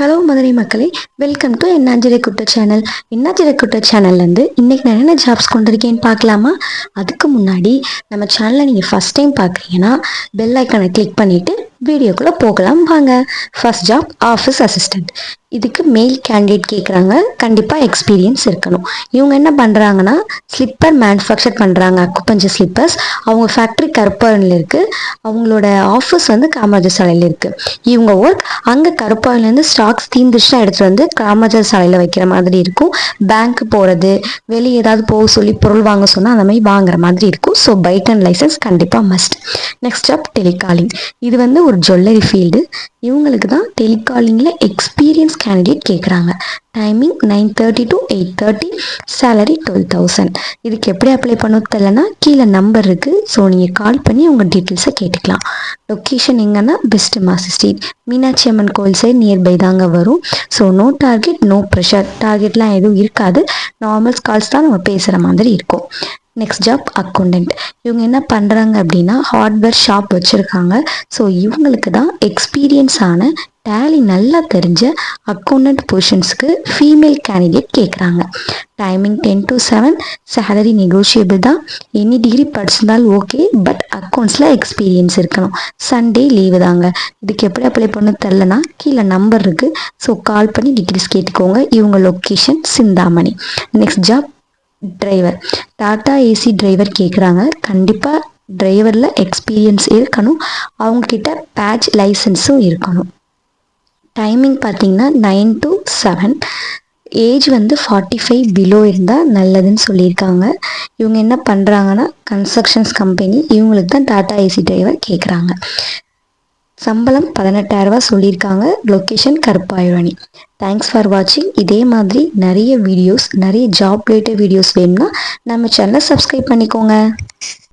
Hello Madurai மக்களே. Welcome to என்னாஞ்சிரை குட்ட channel. என்னாஞ்சிரை குட்ட சேனல்லேருந்து இன்றைக்கி நான் என்னென்ன ஜாப்ஸ் கொண்டிருக்கேன்னு பார்க்கலாமா? அதுக்கு முன்னாடி நம்ம சேனலை நீங்கள் ஃபஸ்ட் டைம் பார்க்குறீங்கன்னா பெல் ஐக்கானை கிளிக் பண்ணிவிட்டு வீடியோக்குள்ளே போகலாம். வாங்க. ஃபர்ஸ்ட் ஜாப் ஆஃபீஸ் அசிஸ்டண்ட் இதுக்கு மெயில் கேண்டிடேட் கேட்குறாங்க கண்டிப்பாக எக்ஸ்பீரியன்ஸ் இருக்கணும். இவங்க என்ன பண்ணுறாங்கன்னா ஸ்லிப்பர் மேனுஃபேக்சர் பண்ணுறாங்க அக்குப்பஞ்சு ஸ்லிப்பர்ஸ் அவங்க ஃபேக்ட்ரி கருப்பாரில் இருக்குது அவங்களோட ஆஃபீஸ் வந்து காமராஜர் சாலையில் இருக்குது இவங்க ஒர்க் அங்கே கருப்பாயிலேருந்து ஸ்டாக்ஸ் தீந்துச்சுன்னா எடுத்துகிட்டு வந்து காமராஜர் சாலையில் வைக்கிற மாதிரி இருக்கும். பேங்க்கு போகிறது வெளியே ஏதாவது போக சொல்லி பொருள் வாங்க சொன்னால் அந்த மாதிரி வாங்குற மாதிரி இருக்கும். ஸோ பைட் அண்ட் லைசன்ஸ் கண்டிப்பாக மஸ்ட் நெக்ஸ்ட் ஜாப் டெலிகாலிங் இது வந்து ஒரு ஜுவல்லரி ஃபீல்டு இவங்களுக்கு தான் டெலிகாலிங்கில் எக்ஸ்பீரியன்ஸ் கேண்டிடேட் கேட்குறாங்க timing nine thirty to eight thirty salary twelve thousand இதுக்கு எப்படி அப்ளை பண்ண தெரியலனா கீழே நம்பர் இருக்குது ஸோ நீங்கள் கால் பண்ணி உங்கள் டீட்டெயில்ஸை கேட்டுக்கலாம். லொக்கேஷன் எங்கன்னா பெஸ்ட் மாசி ஸ்ட்ரீட் மீனாட்சி அம்மன் கோயில் சைடு நியர்பை தாங்க வரும். So no target no pressure டார்கெட்லாம் எதுவும் இருக்காது. நார்மல் கால்ஸ் தான் நம்ம பேசுகிற மாதிரி இருக்கும். நெக்ஸ்ட் ஜாப் அக்கௌண்டன்ட் இவங்க என்ன பண்ணுறாங்க அப்படின்னா ஹார்ட்வேர் ஷாப் வச்சுருக்காங்க. ஸோ இவங்களுக்கு தான் எக்ஸ்பீரியன்ஸான டேலி நல்லா தெரிஞ்ச அக்கௌண்டன்ட் பொசிஷன்ஸ்க்கு ஃபீமேல் கேண்டிடேட் கேட்குறாங்க timing ten to seven salary negotiable தான். எனி டிகிரி படிச்சிருந்தாலும் ஓகே பட் அக்கௌண்ட்ஸில் எக்ஸ்பீரியன்ஸ் இருக்கணும். சண்டே லீவு தாங்க. இதுக்கு எப்படி அப்ளை பண்ண தெரிலனா கீழே நம்பர் இருக்குது ஸோ கால் பண்ணி டிகிரிஸ் கேட்டுக்கோங்க. இவங்க location Chintamani. Next job driver Tata AC driver கேட்குறாங்க கண்டிப்பாக டிரைவரில் எக்ஸ்பீரியன்ஸ் இருக்கணும். அவங்கக்கிட்ட பேட்ச் லைசன்ஸும் இருக்கணும். டைமிங் பார்த்தீங்கன்னா நைன் டு செவன் ஏஜ் வந்து ஃபார்ட்டி ஃபைவ் பிலோ இருந்தால் நல்லதுன்னு சொல்லியிருக்காங்க. இவங்க என்ன பண்ணுறாங்கன்னா கன்ஸ்ட்ரக்ஷன்ஸ் கம்பெனி இவங்களுக்கு தான் டாட்டா ஏசி டிரைவர் கேட்குறாங்க சம்பளம் பதினெட்டாயிரரூவா சொல்லியிருக்காங்க லொக்கேஷன் கருப்பாயுரணி. தேங்க்ஸ் ஃபார் வாட்சிங் இதே மாதிரி நிறைய வீடியோஸ் நிறைய ஜாப் ரிலேட்டட் வீடியோஸ் வேணும்னா நம்ம சேனலை சப்ஸ்கிரைப் பண்ணிக்கோங்க.